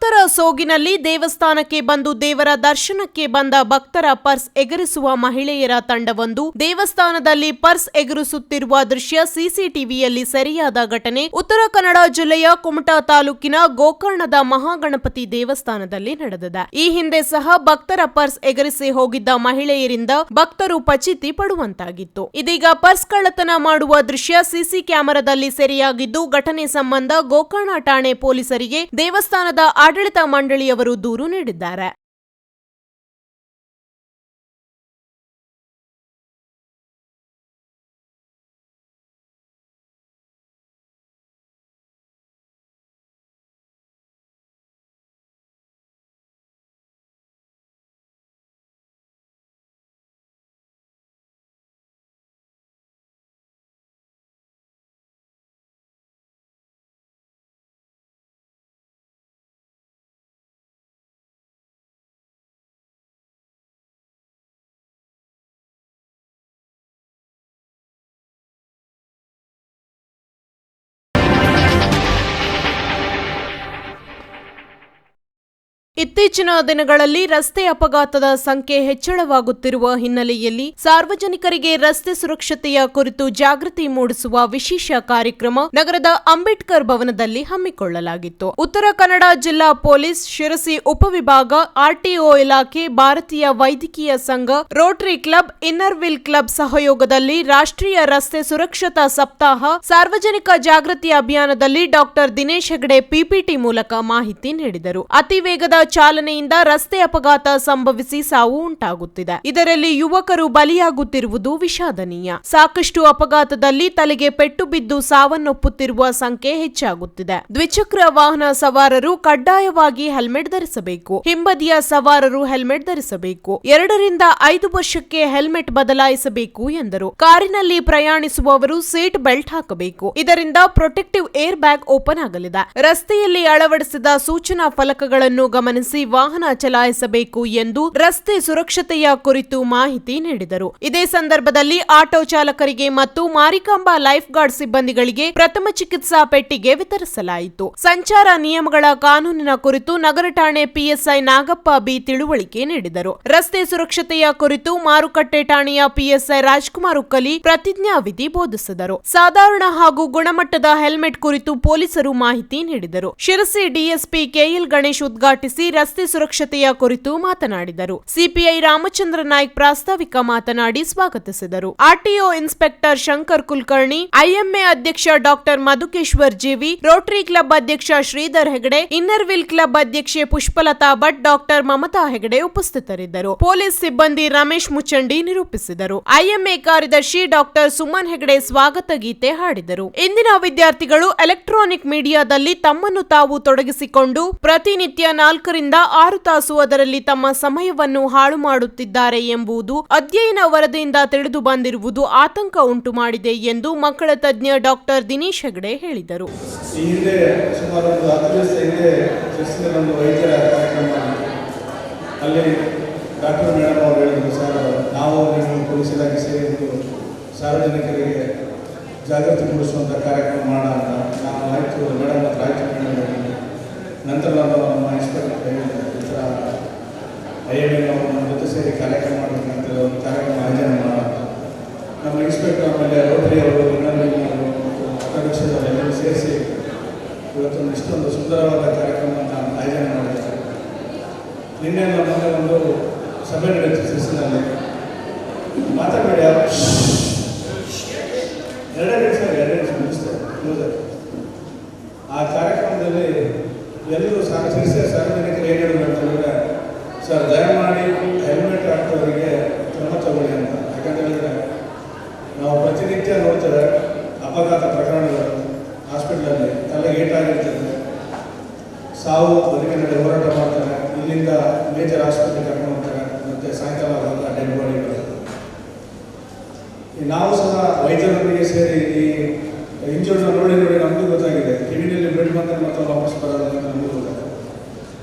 ಭಕ್ತರ ಸೋಗಿನಲ್ಲಿ ದೇವಸ್ಥಾನಕ್ಕೆ ಬಂದು ದೇವರ ದರ್ಶನಕ್ಕೆ ಬಂದ ಭಕ್ತರ ಪರ್ಸ್ ಎಗರಿಸುವ ಮಹಿಳೆಯರ ತಂಡವೊಂದು ದೇವಸ್ಥಾನದಲ್ಲಿ ಪರ್ಸ್ ಎಗರಿಸುತ್ತಿರುವ ದೃಶ್ಯ ಸಿಸಿಟಿವಿಯಲ್ಲಿ ಸೆರೆಯಾದ ಘಟನೆ ಉತ್ತರ ಕನ್ನಡ ಜಿಲ್ಲೆಯ ಕುಮಟಾ ತಾಲೂಕಿನ ಗೋಕರ್ಣದ ಮಹಾಗಣಪತಿ ದೇವಸ್ಥಾನದಲ್ಲಿ ನಡೆದಿದೆ. ಈ ಹಿಂದೆ ಸಹ ಭಕ್ತರ ಪರ್ಸ್ ಎಗರಿಸಿ ಹೋಗಿದ್ದ ಮಹಿಳೆಯರಿಂದ ಭಕ್ತರು ಪಚಿತಿ ಪಡುವಂತಾಗಿತ್ತು. ಇದೀಗ ಪರ್ಸ್ ಕಳ್ಳತನ ಮಾಡುವ ದೃಶ್ಯ ಸಿಸಿ ಕ್ಯಾಮೆರಾದಲ್ಲಿ ಸೆರೆಯಾಗಿದ್ದು, ಘಟನೆ ಸಂಬಂಧ ಗೋಕರ್ಣ ಠಾಣೆ ಪೊಲೀಸರಿಗೆ ದೇವಸ್ಥಾನದ ಆಡಳಿತ ಮಂಡಳಿಯವರು ದೂರು ನೀಡಿದ್ದಾರೆ. ಇತ್ತೀಚಿನ ದಿನಗಳಲ್ಲಿ ರಸ್ತೆ ಅಪಘಾತದ ಸಂಖ್ಯೆ ಹೆಚ್ಚಳವಾಗುತ್ತಿರುವ ಹಿನ್ನೆಲೆಯಲ್ಲಿ ಸಾರ್ವಜನಿಕರಿಗೆ ರಸ್ತೆ ಸುರಕ್ಷತೆಯ ಕುರಿತು ಜಾಗೃತಿ ಮೂಡಿಸುವ ವಿಶೇಷ ಕಾರ್ಯಕ್ರಮ ನಗರದ ಅಂಬೇಡ್ಕರ್ ಭವನದಲ್ಲಿ ಹಮ್ಮಿಕೊಳ್ಳಲಾಗಿತ್ತು. ಉತ್ತರ ಕನ್ನಡ ಜಿಲ್ಲಾ ಪೊಲೀಸ್ ಶಿರಸಿ ಉಪವಿಭಾಗ, ಆರ್ಟಿಒ ಇಲಾಖೆ, ಭಾರತೀಯ ವೈದ್ಯಕೀಯ ಸಂಘ, rotary club inner wheel club ಸಹಯೋಗದಲ್ಲಿ ರಾಷ್ಟ್ರೀಯ ರಸ್ತೆ ಸುರಕ್ಷತಾ ಸಪ್ತಾಹ, ಸಾರ್ವಜನಿಕ ಜಾಗೃತಿ ಅಭಿಯಾನದಲ್ಲಿ ಡಾಕ್ಟರ್ ದಿನೇಶ್ ಹೆಗಡೆ ಪಿಪಿಟಿ ಮೂಲಕ ಮಾಹಿತಿ ನೀಡಿದರು. ಅತಿ ವೇಗದ ಚಾಲನೆಯಿಂದ ರಸ್ತೆ ಅಪಘಾತ ಸಂಭವಿಸಿ ಸಾವು ಉಂಟಾಗುತ್ತಿದೆ. ಇದರಲ್ಲಿ ಯುವಕರು ಬಲಿಯಾಗುತ್ತಿರುವುದು ವಿಷಾದನೀಯ. ಸಾಕಷ್ಟು ಅಪಘಾತದಲ್ಲಿ ತಲೆಗೆ ಪೆಟ್ಟು ಬಿದ್ದು ಸಾವನ್ನಪ್ಪುತ್ತಿರುವ ಸಂಖ್ಯೆ ಹೆಚ್ಚಾಗುತ್ತಿದೆ. ದ್ವಿಚಕ್ರ ವಾಹನ ಸವಾರರು ಕಡ್ಡಾಯವಾಗಿ ಹೆಲ್ಮೆಟ್ ಧರಿಸಬೇಕು. ಹಿಂಬದಿಯ ಸವಾರರು ಹೆಲ್ಮೆಟ್ ಧರಿಸಬೇಕು. ಎರಡರಿಂದ ಐದು ವರ್ಷಕ್ಕೆ ಹೆಲ್ಮೆಟ್ ಬದಲಾಯಿಸಬೇಕು ಎಂದರು. ಕಾರಿನಲ್ಲಿ ಪ್ರಯಾಣಿಸುವವರು ಸೀಟ್ ಬೆಲ್ಟ್ ಹಾಕಬೇಕು. ಇದರಿಂದ ಪ್ರೊಟೆಕ್ಟಿವ್ ಏರ್ ಬ್ಯಾಗ್ ಓಪನ್ ಆಗಲಿದೆ. ರಸ್ತೆಯಲ್ಲಿ ಅಳವಡಿಸಿದ ಸೂಚನಾ ಫಲಕಗಳನ್ನು ಗಮನಿಸಿ. ವಾಹನ ಚಲಾಯಿಸಬೇಕು ಎಂದು ರಸ್ತೆ ಸುರಕ್ಷತೆಯ ಕುರಿತು ಮಾಹಿತಿ ನೀಡಿದರು. ಇದೇ ಸಂದರ್ಭದಲ್ಲಿ ಆಟೋ ಚಾಲಕರಿಗೆ ಮತ್ತು ಮಾರಿಕಾಂಬಾ ಲೈಫ್ ಗಾರ್ಡ್ ಸಿಬ್ಬಂದಿಗಳಿಗೆ ಪ್ರಥಮ ಚಿಕಿತ್ಸಾ ಪೆಟ್ಟಿಗೆ ವಿತರಿಸಲಾಯಿತು. ಸಂಚಾರ ನಿಯಮಗಳ ಕಾನೂನಿನ ಕುರಿತು ನಗರ ಠಾಣೆ ಪಿಎಸ್ಐ ನಾಗಪ್ಪ ಬಿ ತಿಳುವಳಿಕೆ ನೀಡಿದರು. ರಸ್ತೆ ಸುರಕ್ಷತೆಯ ಕುರಿತು ಮಾರುಕಟ್ಟೆ ಠಾಣೆಯ ಪಿಎಸ್ಐ ರಾಜ್ಕುಮಾರ್ ಉಕ್ಕಲಿ ಪ್ರತಿಜ್ಞಾವಿಧಿ ಬೋಧಿಸಿದರು. ಸಾಧಾರಣ ಹಾಗೂ ಗುಣಮಟ್ಟದ ಹೆಲ್ಮೆಟ್ ಕುರಿತು ಪೊಲೀಸರು ಮಾಹಿತಿ ನೀಡಿದರು. ಶಿರಸಿ ಡಿಎಸ್ಪಿ ಕೆಎಲ್ ಗಣೇಶ್ ಉದ್ಘಾಟಿಸಿ ರಸ್ತೆ ಸುರಕ್ಷತೆಯ ಕುರಿತು ಮಾತನಾಡಿದರು. ಸಿಪಿಐ ರಾಮಚಂದ್ರ ನಾಯ್ಕ್ ಪ್ರಾಸ್ತಾವಿಕ ಮಾತನಾಡಿ ಸ್ವಾಗತಿಸಿದರು. RTO inspector Shankar Kulkarni, IMA ಅಧ್ಯಕ್ಷ doctor Madhukeshwar J V, rotary club ಅಧ್ಯಕ್ಷ Shridhar Hegde inner wheel club ಅಧ್ಯಕ್ಷೆ ಪುಷ್ಪಲತಾ ಭಟ್, ಡಾಕ್ಟರ್ ಮಮತಾ ಹೆಗಡೆ ಉಪಸ್ಥಿತರಿದ್ದರು. ಪೊಲೀಸ್ ಸಿಬ್ಬಂದಿ ರಮೇಶ್ ಮುಚ್ಚಂಡಿ ನಿರೂಪಿಸಿದರು. ಐಎಂಎ ಕಾರ್ಯದರ್ಶಿ ಡಾಕ್ಟರ್ ಸುಮನ್ ಹೆಗಡೆ ಸ್ವಾಗತ ಗೀತೆ ಹಾಡಿದರು. ಇಂದಿನ ವಿದ್ಯಾರ್ಥಿಗಳು ಎಲೆಕ್ಟ್ರಾನಿಕ್ ಮೀಡಿಯಾದಲ್ಲಿ ತಮ್ಮನ್ನು ತಾವು ತೊಡಗಿಸಿಕೊಂಡು ಪ್ರತಿನಿತ್ಯ ನಾಲ್ಕರಿಂದ ಆರು ತಾಸು ಅದರಲ್ಲಿ ತಮ್ಮ ಸಮಯವನ್ನು ಹಾಳು ಮಾಡುತ್ತಿದ್ದಾರೆ ಎಂಬುದು ಅಧ್ಯಯನ ವರದಿಯಿಂದ ತಿಳಿದು ಬಂದಿರುವುದು ಆತಂಕ ಉಂಟು ಮಾಡಿದೆ ಎಂದು ಮಕ್ಕಳ ತಜ್ಞ ಡಾಕ್ಟರ್ ದಿನೇಶ್ ಹೆಗಡೆ ಹೇಳಿದರು. ಸಾರ್ವಜನಿಕರಿಗೆ ಜಾಗೃತಿ ಮೂಡಿಸುವಂಥ ಕಾರ್ಯಕ್ರಮ ಮಾಡೋಣ ನಾನು ಆಯಿತು, ಮೇಡಮ್ ಹತ್ರ ಆಯಿತು ಮೇಡಮ್ ನಂತರ ನಾನು ನಮ್ಮ ಇನ್ಸ್ಪೆಕ್ಟರ್ ಹೇಳಿದೆ ಈ ಥರ ಐ ಎಂ ಎಲ್ ಅವರು ನಮ್ಮ ಜೊತೆ ಸೇರಿ ಕಾರ್ಯಕ್ರಮ ಮಾಡಬೇಕಂತ ಒಂದು ಕಾರ್ಯಕ್ರಮ ಆಯೋಜನೆ ಮಾಡೋಣ ಅಂತ. ನಮ್ಮ ಇನ್ಸ್ಪೆಕ್ಟರ್ ಆಮೇಲೆ ರೋಟರಿ ಅವರು ಇನ್ನೊಂದು ಆಟೋರಿಕ್ಷದವರೆಲ್ಲರೂ ಸೇರಿಸಿ ಇವತ್ತೊಂದು ಇಷ್ಟೊಂದು ಸುಂದರವಾದ ಕಾರ್ಯಕ್ರಮವನ್ನು ಆಯೋಜನೆ ಮಾಡಿದ್ದಾರೆ ನಿನ್ನೆ ನಮ್ಮ ಮನೆ ಒಂದು ಶಿರಸಿನಲ್ಲಿ ಮಾತಾಡಬೇಡಿ ಯಾರು? ಎರಡೇ ನಿಮಿಷ, ಎರಡೇ ಆ ಕಾರ್ಯಕ್ರಮದಲ್ಲಿ ಎಲ್ಲರೂ ಸಾರ್ ಶಿರಸಿಯ ಸಾರ್ವಜನಿಕರು ಏನು ಹೇಳಿದ್ರೆ ಸರ್, ದಯಮಾಡಿ ಹೆಲ್ಮೆಟ್ ಹಾಕೋರಿಗೆ ಕ್ರಮ ತಗೊಳ್ಳಿ ಅಂತ. ಯಾಕಂತ ನಾವು ಪ್ರತಿನಿತ್ಯ ನೋಡ್ತೇವೆ ಅಪಘಾತ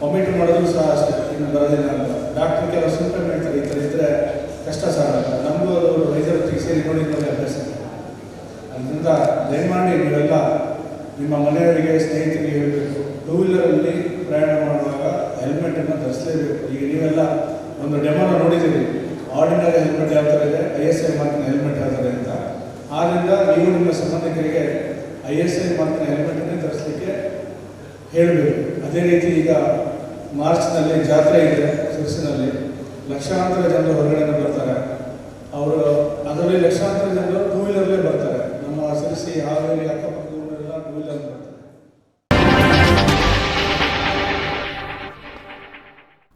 ವಾಮಿಟ್ ಮಾಡೋದು ಸಹ ಅಷ್ಟೇ, ಇನ್ನು ಬರೋದಿಲ್ಲ ಅಂತ. ಡಾಕ್ಟರ್ ಕೆಲವು ಸಿಂಪ್ಟಮ್ ಹೇಳ್ತಾರೆ, ಈ ಥರ ಇದ್ದರೆ ಕಷ್ಟ ಸಹ ನಮಗೂ ಅದು ರೈತರ ಸೇರಿ ನೋಡಿ ಅಭ್ಯಾಸ. ಅದರಿಂದ ದಯಮಾಡಿ ನೀವೆಲ್ಲ ನಿಮ್ಮ ಮನೆಯವರಿಗೆ, ಸ್ನೇಹಿತರಿಗೆ ಹೇಳಬೇಕು. ಟೂ ವೀಲರಲ್ಲಿ ಪ್ರಯಾಣ ಮಾಡುವಾಗ ಹೆಲ್ಮೆಟನ್ನು ಧರಿಸಲೇಬೇಕು. ಈಗ ನೀವೆಲ್ಲ ಒಂದು ಡೆಮೋನ ನೋಡಿದ್ದೀರಿ. ಆರ್ಡಿನರಿ ಹೆಲ್ಮೆಟ್ ಯಾವ ಥರ ಇದೆ? ಐ ಎಸ್ ಐ ಮಾರ್ಕ್ನ ಹೆಲ್ಮೆಟ್ ಯಾವ ಥರ ಅಂತ. ಆದ್ದರಿಂದ ನೀವು ನಿಮ್ಮ ಸಂಬಂಧಿಕರಿಗೆ ಐ ಎಸ್ ಐ ಮಾರ್ಕ್ನ ಹೆಲ್ಮೆಟನ್ನೇ ಧರಿಸಲಿಕ್ಕೆ ಹೇಳಬೇಕು. ಅದೇ ರೀತಿ ಈಗ ಮಾರ್ಚ್ನಲ್ಲಿ ಜಾತ್ರೆ ಇದೆ ಸಿರಸಿನಲ್ಲಿ ಲಕ್ಷಾಂತರ ಜನರು ಹೊರಗಡೆನೇ ಬರ್ತಾರೆ. ಅವರು ಅದರಲ್ಲಿ ಲಕ್ಷಾಂತರ ಜನರು ಟೂ ವೀಲರ್ಲೇ ಬರ್ತಾರೆ. ನಮ್ಮ ಸಿರಿಸಿ ಹಾವೇರಿ, ಅಕ್ಕಪಕ್ಕ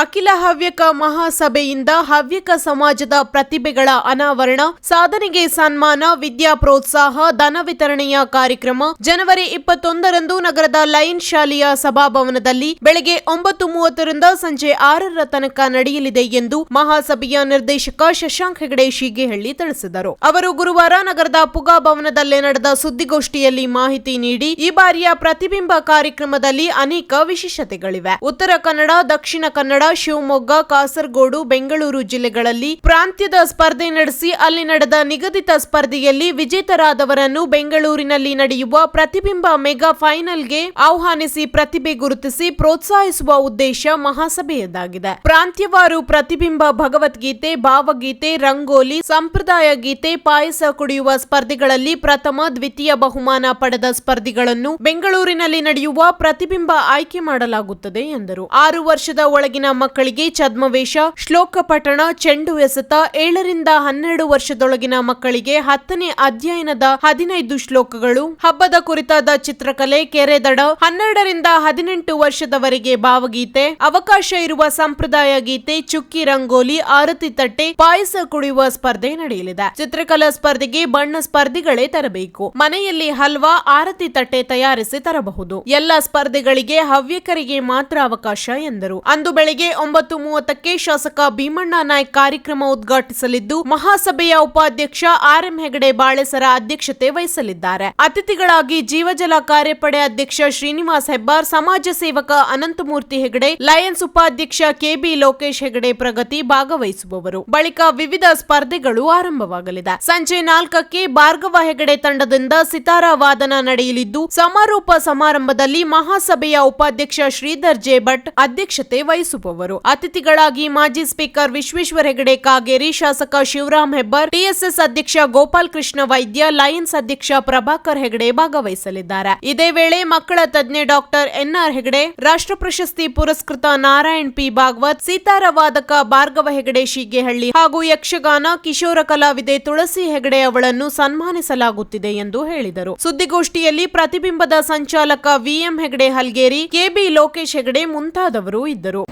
ಅಖಿಲ ಹವ್ಯಕ ಮಹಾಸಭೆಯಿಂದ ಹವ್ಯಕ ಸಮಾಜದ ಪ್ರತಿಭೆಗಳ ಅನಾವರಣ, ಸಾಧನೆಗೆ ಸನ್ಮಾನ, ವಿದ್ಯಾ ಪ್ರೋತ್ಸಾಹ, ಧನ ವಿತರಣೆಯ ಕಾರ್ಯಕ್ರಮ ಜನವರಿ ಇಪ್ಪತ್ತೊಂದರಂದು ನಗರದ ಲೈನ್ ಶಾಲೆಯ ಸಭಾಭವನದಲ್ಲಿ ಬೆಳಗ್ಗೆ ಒಂಬತ್ತು ಮೂವತ್ತರಿಂದ ಸಂಜೆ ಆರರ ತನಕ ನಡೆಯಲಿದೆ ಎಂದು ಮಹಾಸಭೆಯ ನಿರ್ದೇಶಕ ಶಶಾಂಕ್ ಹೆಗಡೆ ಶೀಗೆಹಳ್ಳಿ ತಿಳಿಸಿದರು. ಅವರು ಗುರುವಾರ ನಗರದ ಪುಗಾ ಭವನದಲ್ಲೇ ನಡೆದ ಸುದ್ದಿಗೋಷ್ಠಿಯಲ್ಲಿ ಮಾಹಿತಿ ನೀಡಿ, ಈ ಬಾರಿಯ ಪ್ರತಿಬಿಂಬ ಕಾರ್ಯಕ್ರಮದಲ್ಲಿ ಅನೇಕ ವಿಶೇಷತೆಗಳಿವೆ. ಉತ್ತರ ಕನ್ನಡ, ದಕ್ಷಿಣ ಕನ್ನಡ ಶಿವಮೊಗ್ಗ, ಕಾಸರಗೋಡು, ಬೆಂಗಳೂರು ಜಿಲ್ಲೆಗಳಲ್ಲಿ ಪ್ರಾಂತ್ಯದ ಸ್ಪರ್ಧೆ ನಡೆಸಿ ಅಲ್ಲಿ ನಡೆದ ನಿಗದಿತ ಸ್ಪರ್ಧೆಯಲ್ಲಿ ವಿಜೇತರಾದವರನ್ನು ಬೆಂಗಳೂರಿನಲ್ಲಿ ನಡೆಯುವ ಪ್ರತಿಬಿಂಬ ಮೆಗಾ ಫೈನಲ್ಗೆ ಆಹ್ವಾನಿಸಿ ಪ್ರತಿಭೆ ಗುರುತಿಸಿ ಪ್ರೋತ್ಸಾಹಿಸುವ ಉದ್ದೇಶ ಮಹಾಸಭೆಯದಾಗಿದೆ ಪ್ರಾಂತ್ಯವಾರು ಪ್ರತಿಬಿಂಬ ಭಗವದ್ಗೀತೆ, ಭಾವಗೀತೆ, ರಂಗೋಲಿ, ಸಂಪ್ರದಾಯ ಗೀತೆ, ಪಾಯಸ ಕುಡಿಯುವ ಸ್ಪರ್ಧೆಗಳಲ್ಲಿ ಪ್ರಥಮ, ದ್ವಿತೀಯ ಬಹುಮಾನ ಪಡೆದ ಸ್ಪರ್ಧಿಗಳನ್ನು ಬೆಂಗಳೂರಿನಲ್ಲಿ ನಡೆಯುವ ಪ್ರತಿಬಿಂಬ ಆಯ್ಕೆ ಮಾಡಲಾಗುತ್ತದೆ ಎಂದರು. ಆರು ವರ್ಷದ ಒಳಗಿನ ಮಕ್ಕಳಿಗೆ ಛದ್ಮವೇಷ ಶ್ಲೋಕ ಪಠಣ, ಚೆಂಡು ಎಸೆತ, ಏಳರಿಂದ ಹನ್ನೆರಡು ವರ್ಷದೊಳಗಿನ ಮಕ್ಕಳಿಗೆ ಹತ್ತನೇ ಅಧ್ಯಯನದ ಹದಿನೈದು ಶ್ಲೋಕಗಳು. ಹಬ್ಬದ ಕುರಿತಾದ ಚಿತ್ರಕಲೆ, ಕೆರೆದಡ, ಹನ್ನೆರಡರಿಂದ ಹದಿನೆಂಟು ವರ್ಷದವರೆಗೆ ಭಾವಗೀತೆ, ಅವಕಾಶ ಇರುವ ಸಂಪ್ರದಾಯ ಗೀತೆ, ಚುಕ್ಕಿ ರಂಗೋಲಿ, ಆರತಿ ತಟ್ಟೆ, ಪಾಯಸ ಕುಡಿಯುವ ಸ್ಪರ್ಧೆ ನಡೆಯಲಿದೆ. ಚಿತ್ರಕಲಾ ಸ್ಪರ್ಧೆಗೆ ಬಣ್ಣ ಸ್ಪರ್ಧಿಗಳೇ ತರಬೇಕು. ಮನೆಯಲ್ಲಿ ಹಲ್ವಾ, ಆರತಿ ತಟ್ಟೆ ತಯಾರಿಸಿ ತರಬಹುದು. ಎಲ್ಲ ಸ್ಪರ್ಧೆಗಳಿಗೆ ಹವ್ಯಕರಿಗೆ ಮಾತ್ರ ಅವಕಾಶ ಎಂದರು. ಅಂದು ಬೆಳಗ್ಗೆ ಒಂಬತ್ತು ಮೂವತ್ತಕ್ಕೆ ಶಾಸಕ ಭೀಮಣ್ಣ ನಾಯ್ಕ ಕಾರ್ಯಕ್ರಮ ಉದ್ಘಾಟಿಸಲಿದ್ದು, ಮಹಾಸಭೆಯ ಉಪಾಧ್ಯಕ್ಷ ಆರ್ ಎಂ ಹೆಗಡೆ ಬಾಳೆಸರ ಅಧ್ಯಕ್ಷತೆ ವಹಿಸಲಿದ್ದಾರೆ. ಅತಿಥಿಗಳಾಗಿ ಜೀವಜಲ ಕಾರ್ಯಪಡೆ ಅಧ್ಯಕ್ಷ ಶ್ರೀನಿವಾಸ್ ಹೆಬ್ಬಾರ್, ಸಮಾಜ ಸೇವಕ ಅನಂತಮೂರ್ತಿ ಹೆಗಡೆ, ಲಯನ್ಸ್ ಉಪಾಧ್ಯಕ್ಷ ಕೆಬಿ ಲೋಕೇಶ್ ಹೆಗಡೆ ಪ್ರಗತಿ ಭಾಗವಹಿಸುವವರು. ಬಳಿಕ ವಿವಿಧ ಸ್ಪರ್ಧೆಗಳು ಆರಂಭವಾಗಲಿದೆ. ಸಂಜೆ ನಾಲ್ಕಕ್ಕೆ ಭಾರ್ಗವ ಹೆಗಡೆ ತಂಡದಿಂದ ಸಿತಾರಾ ವಾದನ ನಡೆಯಲಿದ್ದು, ಸಮಾರೋಪ ಸಮಾರಂಭದಲ್ಲಿ ಮಹಾಸಭೆಯ ಉಪಾಧ್ಯಕ್ಷ ಶ್ರೀಧರ್ ಜೆ ಭಟ್ ಅಧ್ಯಕ್ಷತೆ ವಹಿಸುವವರು. ಅತಿಥಿಗಳಾಗಿ ಮಾಜಿ ಸ್ಪೀಕರ್ ವಿಶ್ವೇಶ್ವರ ಹೆಗಡೆ, ಕಾಗೇರಿ ಶಾಸಕ ಶಿವರಾಮ್ ಹೆಬ್ಬರ್, ಟಿಎಸ್ಎಸ್ ಅಧ್ಯಕ್ಷ ಗೋಪಾಲ್ ಕೃಷ್ಣ ವೈದ್ಯ, ಲಯನ್ಸ್ ಅಧ್ಯಕ್ಷ ಪ್ರಭಾಕರ್ ಹೆಗಡೆ ಭಾಗವಹಿಸಲಿದ್ದಾರೆ. ಇದೇ ವೇಳೆ ಮಕ್ಕಳ ತಜ್ಞೆ ಡಾಕ್ಟರ್ ಎನ್ಆರ್ ಹೆಗಡೆ, ರಾಷ್ಟ್ರ ಪ್ರಶಸ್ತಿ ಪುರಸ್ಕೃತ ನಾರಾಯಣ್ ಪಿ. ಭಾಗವತ್ ಸೀತಾರ ವಾದಕ ಭಾರ್ಗವ ಹೆಗಡೆ ಶೀಗೆಹಳ್ಳಿ ಹಾಗೂ ಯಕ್ಷಗಾನ ಕಿಶೋರ ಕಲಾವಿದೆ ತುಳಸಿ ಹೆಗಡೆ ಅವಳನ್ನು ಸನ್ಮಾನಿಸಲಾಗುತ್ತಿದೆ ಎಂದು ಹೇಳಿದರು. ಸುದ್ದಿಗೋಷ್ಠಿಯಲ್ಲಿ ಪ್ರತಿಬಿಂಬದ ಸಂಚಾಲಕ ವಿಎಂ ಹೆಗಡೆ ಹಲ್ಗೇರಿ, ಕೆಬಿ ಲೋಕೇಶ್ ಹೆಗಡೆ ಮುಂತಾದವರು ಇದ್ದರು.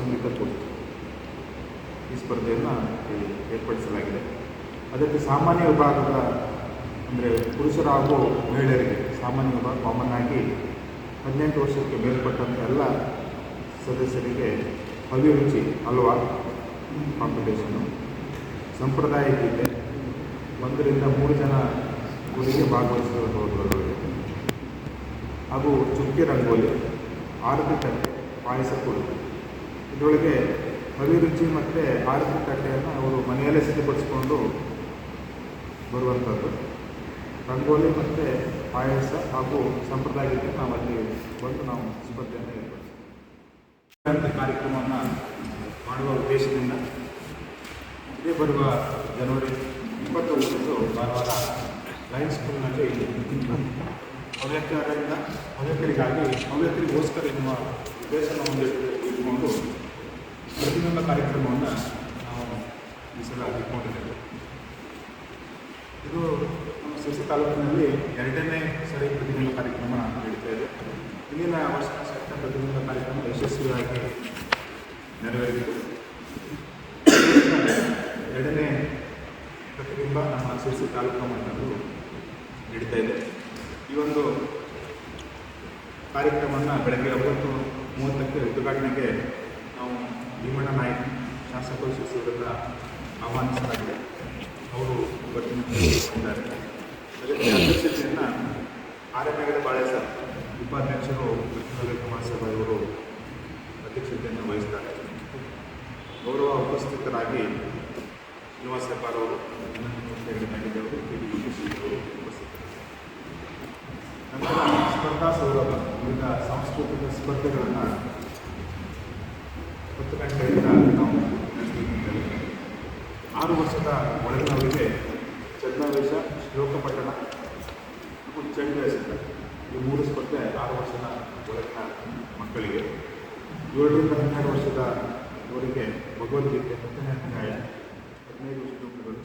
ಅದಕ್ಕೆ ಸಾಮಾನ್ಯ ವಿಭಾಗದ ಅಂದರೆ ಪುರುಷರು ಹಾಗೂ ಮಹಿಳೆಯರಿಗೆ ಸಾಮಾನ್ಯ ವಿಭಾಗ ಕಾಮನ್ ಆಗಿ ಹದಿನೆಂಟು ವರ್ಷಕ್ಕೆ ಮೇಲ್ಪಟ್ಟಂಥ ಎಲ್ಲ ಸದಸ್ಯರಿಗೆ ಅಭಿರುಚಿ ಹಲ್ವಾ ಕಾಂಪಿಟೇಷನ್ನು ಸಂಪ್ರದಾಯ ಗೀತೆ ಒಂದರಿಂದ ಮೂರು ಜನ ಗುರಿಗೆ ಭಾಗವಹಿಸಬಹುದರೊಳಗೆ ಹಾಗೂ ಚುಕ್ಕಿ ರಂಗೋಲಿ, ಆರತಿ ತಟ್ಟೆ, ಪಾಯಸ ಕೂಡ. ಇದರೊಳಗೆ ಅಭಿರುಚಿ ಮತ್ತು ಆರತಿ ತಟ್ಟೆಯನ್ನು ಅವರು ಮನೆಯಲ್ಲೇ ಸಿದ್ಧಪಡಿಸ್ಕೊಂಡು ಬರುವಂಥದ್ದು. ರಂಗೋಲಿ ಮತ್ತು ಪಾಯಸ ಹಾಗೂ ಸಂಪ್ರದಾಯಕ್ಕೆ ನಾವು ಅಲ್ಲಿ ಬಂದು ನಾವು ಸ್ಪರ್ಧೆಯನ್ನು ಏರ್ಪಡಿಸ್ತೀವಿ. ಕಾರ್ಯಕ್ರಮವನ್ನು ಮಾಡುವ ಉದ್ದೇಶದಿಂದ ಇದೇ ಬರುವ ಜನವರಿ ಇಪ್ಪತ್ತೊಂದರಂದು ಕಾರವಾರ ಲಯನ್ಸ್ ಸ್ಕೂಲ್ನಲ್ಲಿ ಹವ್ಯಕರಿಂದ ಹವ್ಯಕರಿಗಾಗಿ ಹವ್ಯಕರಿಗೋಸ್ಕರ ಎನ್ನುವ ಉದ್ದೇಶವನ್ನು ಹೊಂದಿಟ್ಟು ಇಟ್ಕೊಂಡು ಪ್ರತಿಬಿಂಬ ಕಾರ್ಯಕ್ರಮವನ್ನು ನಾವು ಈ ಸಲ ಇಟ್ಕೊಂಡಿದ್ದೇವೆ ಇದು ನಮ್ಮ ಸಿರ್ಸಿ ತಾಲೂಕಿನಲ್ಲಿ ಎರಡನೇ ಸರಿ ಪ್ರತಿಬಿಂಬ ಕಾರ್ಯಕ್ರಮ ನಡೀತಾ ಇದೆ. ಇಲ್ಲಿನ ವರ್ಷ ಸಹಿತ ಪ್ರತಿಬಿಂಬ ಕಾರ್ಯಕ್ರಮ ಯಶಸ್ವಿಯಾಗಿ ನೆರವೇರಿತು. ಎರಡನೇ ಪ್ರತಿಬಿಂಬ ನಮ್ಮ ಸಿರ್ಸಿ ತಾಲೂಕು ಮಟ್ಟದ್ದು ನಡೀತಾ ಇದೆ. ಈ ಒಂದು ಕಾರ್ಯಕ್ರಮವನ್ನು ಬೆಳಗ್ಗೆ ಒಂಬತ್ತು ಮೂವತ್ತಕ್ಕೆ ಉದ್ಘಾಟನೆಗೆ ನಾವು ಭೀಮಣ್ಣ ನಾಯ್ಕ ಶಾಸಕರು ಶಿಕ್ಷಕರನ್ನು ಆಹ್ವಾನಿಸಲಾಗಿದೆ. ಅವರು ಅದಕ್ಕೆ ಅಧ್ಯಕ್ಷತೆಯನ್ನು ಆರ್ ಹೆಗಡೆ ಬಾಳೆಸ ಉಪಾಧ್ಯಕ್ಷರು ಕೃಷ್ಣ ಮಹಾಸಭಾ ಇವರು ಅಧ್ಯಕ್ಷತೆಯನ್ನು ವಹಿಸ್ತಾರೆ. ಗೌರವ ಉಪಸ್ಥಿತರಾಗಿ ಶ್ರೀನಿವಾಸ ಹೆಬ್ಬಾರ್ ಅವರು ನಂತರ ಸ್ಪರ್ಧಾ ಸೌಲಭ್ಯ ವಿವಿಧ ಸಾಂಸ್ಕೃತಿಕ ಸ್ಪರ್ಧೆಗಳನ್ನು ಆರು ವರ್ಷದ ಒಳಗಿನವರಿಗೆ ಛದ್ಮವೇಶ ಶ್ಲೋಕ ಪಠಣ ಹಾಗೂ ಚಂಡವೇಶ ಈ ಮೂರು ಸ್ಪರ್ಧೆ ಆರು ವರ್ಷದ ಒಳಗಿನ ಮಕ್ಕಳಿಗೆ. ಏಳರಿಂದ ಹನ್ನೆರಡು ವರ್ಷದ ಇವರಿಗೆ ಭಗವದ್ಗೀತೆ ಹತ್ತನೇ ಅಧ್ಯಾಯ ಹದಿನೈದು ಶ್ಲೋಕಗಳು.